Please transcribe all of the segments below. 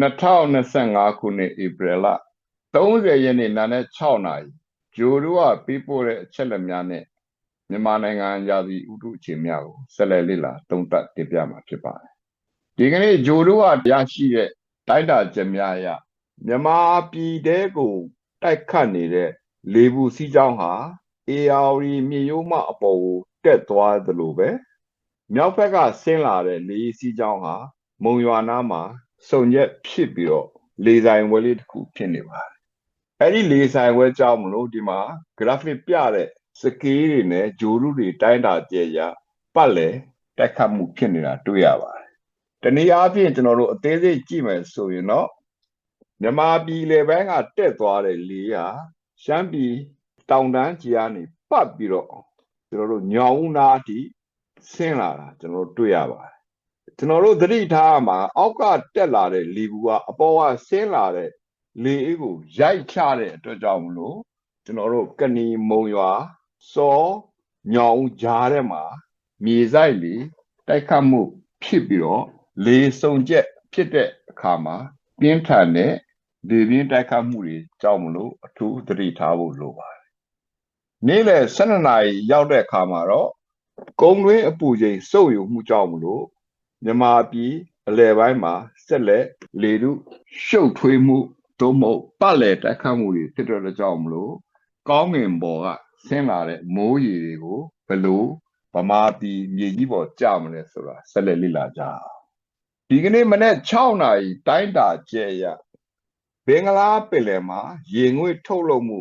2025ခုနှစ်ဧပြီလ30ရက်နေ့နာနဲ့6နာရီဂျိုတို့ကပေးပို့တဲ့အချက်လက်များနဲ့မြန်မာနိုင်ငံရာသီဥတုအခြေများကိုဆက်လက်လေ့လာသုံးသပ်တင်ပြမှာဖြစ်ပါတယ်။ဒီကနေ့ဂျိုတို့ကရရှိတဲ့တိုက်တာချက်များအရမြန်မာပြည်တဲကိုတိုက်ခတ်နေတဲ့လေဘူးစီးကြောင်းဟာ AR မြေရိုးမအပေါ်ကိုတက်သွားသလိုပဲမြောက်ဘက်ကဆင်းလာတဲ့လေစီးကြောင်းဟာမုံရွာနားမှာ စုံရက်ဖြစ်ပြီးတော့လေဆိုင်ဝဲလေးတစ်ခုဖြစ်နေပါတယ်အဲ့ဒီလေဆိုင်ဝဲကြောင်းမလို့ဒီမှာ graphic ပြတဲ့စကေးတွေနဲ့ဂျိုရုတွေတိုင်းတာကြဲရပတ်လေတက်ခတ်မှုဖြစ်နေတာတွေ့ရပါတယ်တနည်းအားဖြင့်ကျွန်တော်တို့အသေးစိတ်ကြည့်မယ်ဆိုရင်တော့မြန်မာပြည်လေဘန်းကတက်သွားတဲ့လေဟာရှမ်းပြည်တောင်တန်းကြီးကနေပတ်ပြီးတော့ကျွန်တော်တို့ညောင်ဦးနာအထိဆင်းလာတာကျွန်တော်တို့တွေ့ရပါတယ် ကျွန်တော်တို့သတိထားရမှာအောက်ကတက်လာတဲ့လေဘူးကအပေါ်ကဆင်းလာတဲ့လေအေးကိုရိုက်ချတဲ့အတွက်ကြောင့်မလို့ကျွန်တော်တို့ကဏီမုံရွာစောညောင်ကြားထဲမှာမြေဆိုင်လေတိုက်ခတ်မှုဖြစ်ပြီးတော့လေစုံချက်ဖြစ်တဲ့အခါမှာပြင်းထန်တဲ့လေပြင်းတိုက်ခတ်မှုတွေကြောင့်မလို့အထူးသတိထားဖို့လိုပါတယ်နေ့လယ်12နာရီရောက်တဲ့အခါမှာတော့ကုန်းတွင်းအပူချိန်စုပ်ယူမှုကြောင့်မလို့ မြန်မာပြည်အလဲပိုင်းမှာဆက်လက်လေထုရှုပ်ထွေးမှုသို့မဟုတ်ပတ်လည်တိုက်ခတ်မှုတွေဖြစ်တဲ့ကြောင့်မလို့ကောင်းငင်ပေါ်ကဆင်းလာတဲ့မိုးရေတွေကိုဘယ်လိုဗမာပြည်မြေကြီးပေါ်ကျမလဲဆိုတာဆက်လက်လေ့လာကြအောင်ဒီကနေ့မနေ့6နာရီတိုင်းတာကျဲရဘင်္ဂလားပင်လယ်မှာရေငွေ့ထုတ်လုပ်မှု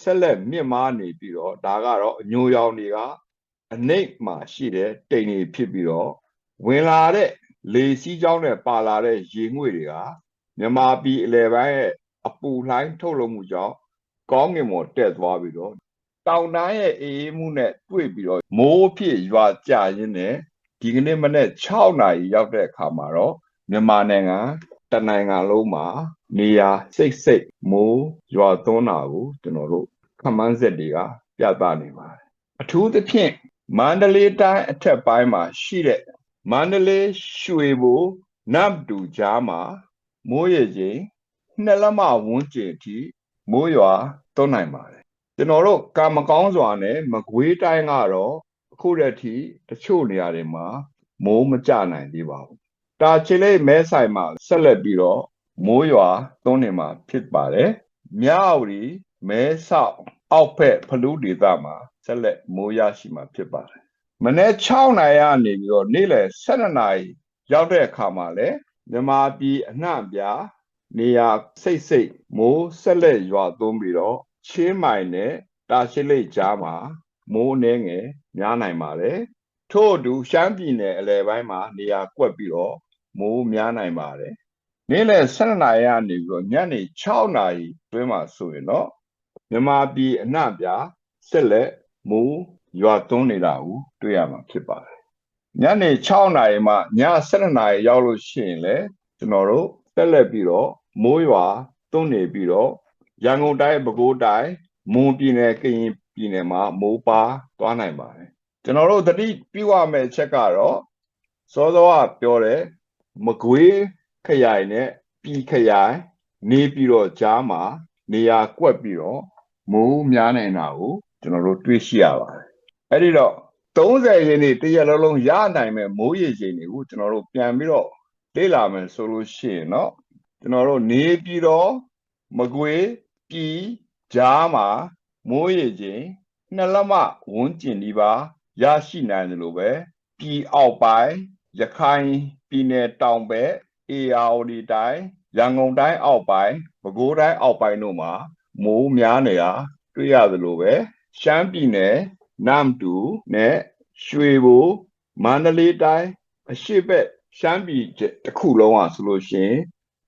ဆက်လက်မြင့်မားနေပြီးတော့ဒါကတော့အညိုရောင်တွေကအနိတ်မှာရှိတဲ့တိမ်တွေဖြစ်ပြီးတော့ ဝင်လာတဲ့လေစီးကြောင်းနဲ့ပါလာတဲ့ရေငွေ့တွေကမြန်မာပြည်အလယ်ပိုင်းရဲ့အပူလှိုင်းထုတ်လုပ်မှုကြောင့်ကောင်းကင်ပေါ်တက်သွားပြီးတော့တောင်တန်းရဲ့အေးအေးမှုနဲ့တွေ့ပြီးတော့မိုးဖြစ်ရွာကျရင်းနဲ့ဒီကနေ့မနေ့6နာရီရောက်တဲ့အခါမှာတော့မြန်မာနိုင်ငံတနိုင်ငံလုံးမှာနေရာစိတ်စိတ်မိုးရွာသွန်းတာကိုကျွန်တော်တို့ခမန်းဆက်တွေကပြသနေပါတယ်အထူးသဖြင့်မန္တလေးတိုင်းအထက်ပိုင်းမှာရှိတဲ့ မန္တလေးရွှေဘိုနမ်တူကြားမှာမိုးရေချိန်နှစ်လက်မဝန်းကျင်အထိမိုးရွာသွန်းနိုင်ပါတယ်ကျွန်တော်တို့ကာမကောင်းစွာနဲ့မကွေးတိုင်းကတော့အခုတည်းထိတချို့နေရာတွေမှာမိုးမကျနိုင်သေးပါဘူးတာချီလိတ်မဲဆိုင်မှာဆက်လက်ပြီးတော့မိုးရွာသွန်းနေမှာဖြစ်ပါတယ်မြဝတီမဲဆောက်အောက်ဖက်ဖလူးဒေသမှာဆက်လက်မိုးရရှိမှာဖြစ်ပါတယ် မနေ့6နာရီကနေပြီးတော့နေ့လယ်12နာရီရောက်တဲ့အခါမှာလည်းမြန်မာပြည်အနှံ့ပြားနေရာစိတ်စိတ်မိုးဆက်လက်ရွာသွန်းပြီးတော့ချင်းမိုင်နဲ့တာရှိလိတ်ကြားမှာမိုးနှဲငယ်များနိုင်ပါတယ်ထို့အတူရှမ်းပြည်နယ်အလယ်ပိုင်းမှာနေရာကွက်ပြီးတော့မိုးများနိုင်ပါတယ်နေ့လယ်12နာရီကနေပြီးတော့ညနေ6နာရီတွင်းမှာဆိုရင်တော့မြန်မာပြည်အနှံ့ပြားဆက်လက်မိုး ရွာသွန်းနေတာကိုတွေ့ရမှာဖြစ်ပါတယ်ညနေ6နာရီမှည7နာရီရောက်လို့ရှိရင်လည်းကျွန်တော်တို့ဆက်လက်ပြီးတော့မိုးရွာသွန်းနေပြီးတော့ရန်ကုန်တိုင်းပဲခူးတိုင်းမွန်ပြည်နယ်ကရင်ပြည်နယ်မှာမိုးပါသွားနိုင်ပါတယ်ကျွန်တော်တို့တတိပြုရမယ့်ချက်ကတော့စောစောကပြောတယ်မကွေးခရိုင်နဲ့ပြည်ခရိုင်နေပြီးတော့ကြားမှာနေရာကွက်ပြီးတော့မိုးများနေတာကိုကျွန်တော်တို့တွေ့ရှိရပါတယ် အဲ့ဒီတော့30ရင်းနေတရက်လုံးလုံးရနိုင်မဲ့မိုးရေချိန်တွေကိုကျွန်တော်တို့ပြန်ပြီးတော့လေ့လာမယ်ဆိုလို့ရှိရင်တော့ကျွန်တော်တို့နေပြည်တော်မကွေပြည်ကြားမှာမိုးရေချိန်နှစ်လက်မဝန်းကျင်ဒီပါရရှိနိုင်တယ်လို့ပဲပြည်အောက်ပိုင်းရခိုင်ပြည်နယ်တောင်ဘက်အေရဝတီတိုင်းရန်ကုန်တိုင်းအောက်ပိုင်းပဲခူးတိုင်းအောက်ပိုင်းတို့မှာမိုးများနေတာတွေ့ရသလိုပဲရှမ်းပြည်နယ် နမ်တူနဲ့ရွှေဘိုမန္တလေးတိုင်းအရှိဘက်ရှမ်းပြည်တစ်ခုလုံးอ่ะဆိုလို့ရှိရင်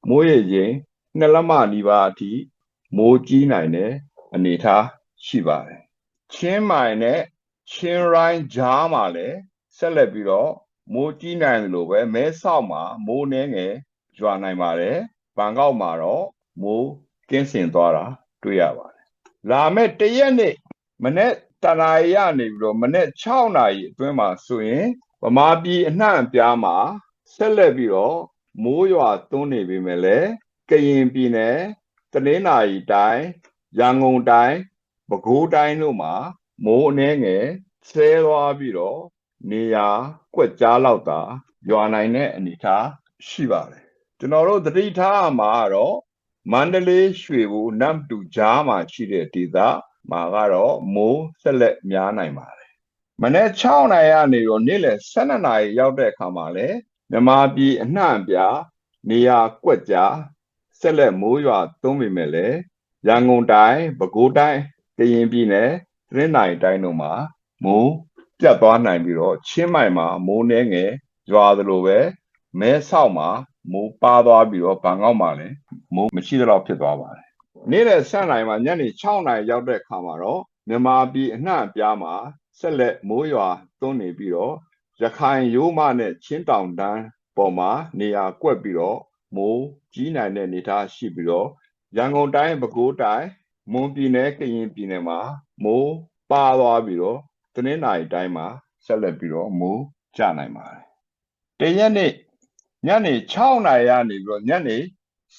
မိုးရေချိန်နှစ်လက်မနီးပါးအထိမိုးကြီးနိုင်တဲ့အနေအထားရှိပါတယ်ချင်းမိုင်နဲ့ချင်းရိုင်းကြားမှာလည်းဆက်လက်ပြီးတော့မိုးကြီးနိုင်တယ်လို့ပဲမဲဆောက်မှာမိုးနှဲငယ်ရွာနိုင်ပါတယ်ဘန်ကောက်မှာတော့မိုးကင်းစင်သွားတာတွေ့ရပါတယ်လာမယ့်တရက်နေ့မနေ့ တနာရီကနေပြီးတော့မနေ့6နာရီအတွင်းမှာဆိုရင်ဗမာပြည်အနှံ့အပြားမှာဆက်လက်ပြီးတော့မိုးရွာသွန်းနေပြီမဲ့လေကရင်ပြည်နယ်တနင်္သာရီတိုင်းရန်ကုန်တိုင်းပဲခူးတိုင်းတို့မှာမိုးအနှဲငယ်ဆဲသွားပြီးတော့နေရာကွက်ကြားလောက်သာရွာနိုင်တဲ့အနေအထားရှိပါတယ်ကျွန်တော်တို့သတိထားရမှာကတော့မန္တလေးရွှေဘူနမ်တူကြားမှာရှိတဲ့ဒေသ မှာကတော့မိုးဆက်လက်များနိုင်ပါတယ်မနေ့6နိုင်ကနေတော့နေ့လယ်12နာရီရောက်တဲ့အခါမှာလည်းမြန်မာပြည်အနှံ့အပြားနေရာကွက်ကြားဆက်လက်မိုးရွာသွန်းပေမဲ့လည်းရန်ကုန်တိုင်းပဲခူးတိုင်းကရင်ပြည်နယ်တရင်းနိုင်တိုင်းတို့မှာမိုးပြတ်သွားနိုင်ပြီးတော့ချင်းမိုင်မှာမိုးနှဲငယ်ရွာသလိုပဲမဲဆောက်မှာမိုးပါသွားပြီးတော့ဘန်ကောက်မှာလည်းမိုးမရှိတော့ဖြစ်သွားပါတယ် နေ့လယ်7နိုင်မှာညနေ6နိုင်ရောက်တဲ့အခါမှာတော့မြန်မာပြည်အနှံ့အပြားမှာဆက်လက်မိုးရွာသွန်းနေပြီးတော့ရခိုင်ရိုးမနဲ့ချင်းတောင်တန်းပေါ်မှာနေရာကွက်ပြီးတော့မိုးကြီးနိုင်တဲ့အနေအထားရှိပြီးတော့ရန်ကုန်တိုင်းပဲခူးတိုင်းမွန်ပြည်နယ်ကရင်ပြည်နယ်မှာမိုးပါသွားပြီးတော့တနင်္သာရီတိုင်းမှာဆက်လက်ပြီးတော့မိုးကျနိုင်ပါတယ်တရက်နေ့ညနေ6နာရီကနေပြီးတော့ညနေ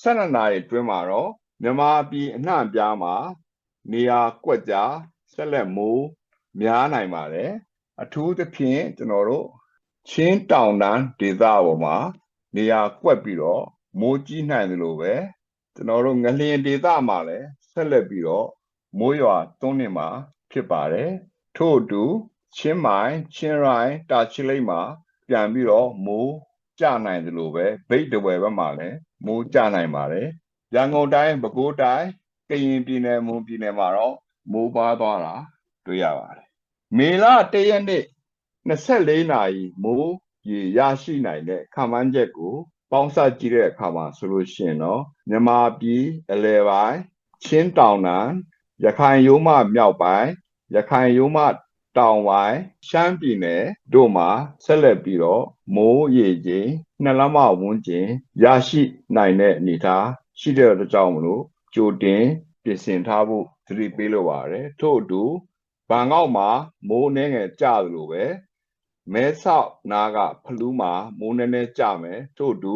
12နာရီအတွင်းမှာတော့ မြန်မာပြည်အနှံ့အပြားမှာနေရာကွက်ကြားဆက်လက်မိုးများနိုင်ပါတယ်အထူးသဖြင့်ကျွန်တော်တို့ချင်းတောင်တန်းဒေသပေါ်မှာနေရာကွက်ပြီးတော့မိုးကြီးနိုင်တယ်လို့ပဲကျွန်တော်တို့ငလျင်ဒေသမှာလည်းဆက်လက်ပြီးတော့မိုးရွာသွန်းနေမှာဖြစ်ပါတယ်ထို့အတူချင်းမိုင်ချင်းရိုင်းတာချီလိတ်မှာပြန်ပြီးတော့မိုးကျနိုင်တယ်လို့ပဲဗိတ်တဝယ်ဘက်မှာလည်းမိုးကျနိုင်ပါတယ် ရန်ကုန်တိုင်းပဲခူးတိုင်းကရင်ပြည်နယ်မွန်ပြည်နယ်မှာတော့မိုးပါသွားတာတွေ့ရပါတယ်မေလ၁ရက်နေ့24နာရီမိုးရေရရှိနိုင်တဲ့ခန့်မှန်းချက်ကိုပေါင်းစပ်ကြည့်တဲ့အခါမှာဆိုလို့ရှိရင်တော့မြန်မာပြည်အလဲပိုင်းချင်းတောင်တန်းရခိုင်ရိုးမမြောက်ပိုင်းရခိုင်ရိုးမတောင်ပိုင်းရှမ်းပြည်နယ်တို့မှာဆက်လက်ပြီးတော့မိုးရေချိန်နှစ်လမဝန်းကျင်ရရှိနိုင်တဲ့အနေအထား ရှိတဲ့အတွက်ကြောင့်မလို့ကြိုတင်ပြင်ဆင်ထားဖို့သတိပေးလိုပါတယ်ထို့အတူဘန်ကောက်မှာမိုးနှဲငယ်ကျသလိုပဲမဲဆောက်နားကဖလူးမှာမိုးနှဲနှဲကျမယ်ထို့အတူ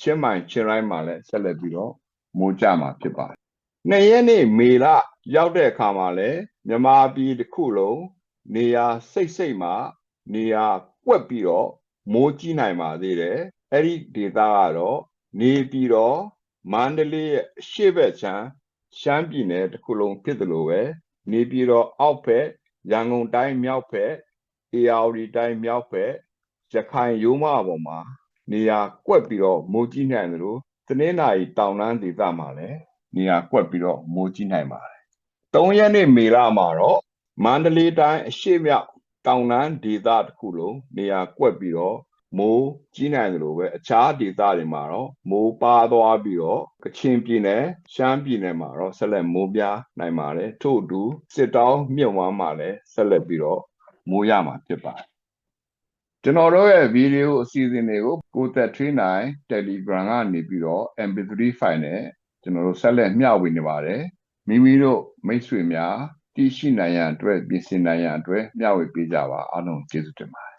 ချင်းမိုင်ချင်းရိုင်းမှာလည်းဆက်လက်ပြီးတော့မိုးကျမှာဖြစ်ပါတယ်နှစ်ရက်နေ့မေလရောက်တဲ့အခါမှာလည်းမြန်မာပြည်တစ်ခုလုံးနေရာစိတ်စိတ်မှာနေရာကွက်ပြီးတော့မိုးကြီးနိုင်ပါသေးတယ်အဲ့ဒီဒေသကတော့နေပြီးတော့ မန္တလေးရဲ့အရှေ့ဘက်ခြမ်းရှမ်းပြည်နယ်တစ်ခုလုံးဖြစ်တယ်လို့ပဲနေပြီးတော့အောက်ဘက်ရန်ကုန်တိုင်းမြောက်ဘက်အေရဝတီတိုင်းမြောက်ဘက်ရခိုင်ရိုးမပေါ်မှာနေရာကွက်ပြီးတော့မိုးကြီးနိုင်တယ်လို့တနင်္လာရီတောင်တန်းဒေသမှာလည်းနေရာကွက်ပြီးတော့မိုးကြီးနိုင်ပါတယ်၃ရက်နေ့မေလမှာတော့မန္တလေးတိုင်းအရှေ့မြောက်တောင်တန်းဒေသတစ်ခုလုံးနေရာကွက်ပြီးတော့ မိုးကြီးနိုင်တယ်လို့ပဲအခြားဒေသတွေမှာတော့မိုးပါသွားပြီးတော့ကချင်ပြည်နယ်ရှမ်းပြည်နယ်မှာတော့ဆက်လက်မိုးပြားနိုင်ပါတယ်ထို့အတူစစ်တောင်းမြုံဝမ်းမှာလည်းဆက်လက်ပြီးတော့မိုးရမှာဖြစ်ပါတယ်ကျွန်တော်တို့ရဲ့ဗီဒီယိုအစီအစဉ်တွေကိုကိုသက်ထွေးနိုင် Telegram ကနေပြီးတော့ MP3 file နဲ့ကျွန်တော်တို့ဆက်လက်မျှဝေနေပါတယ်မိမိတို့မိတ်ဆွေများတည်ရှိနိုင်ရန်အတွက်ပြင်ဆင်နိုင်ရန်အတွက်မျှဝေပေးကြပါအားလုံးကျေးဇူးတင်ပါတယ်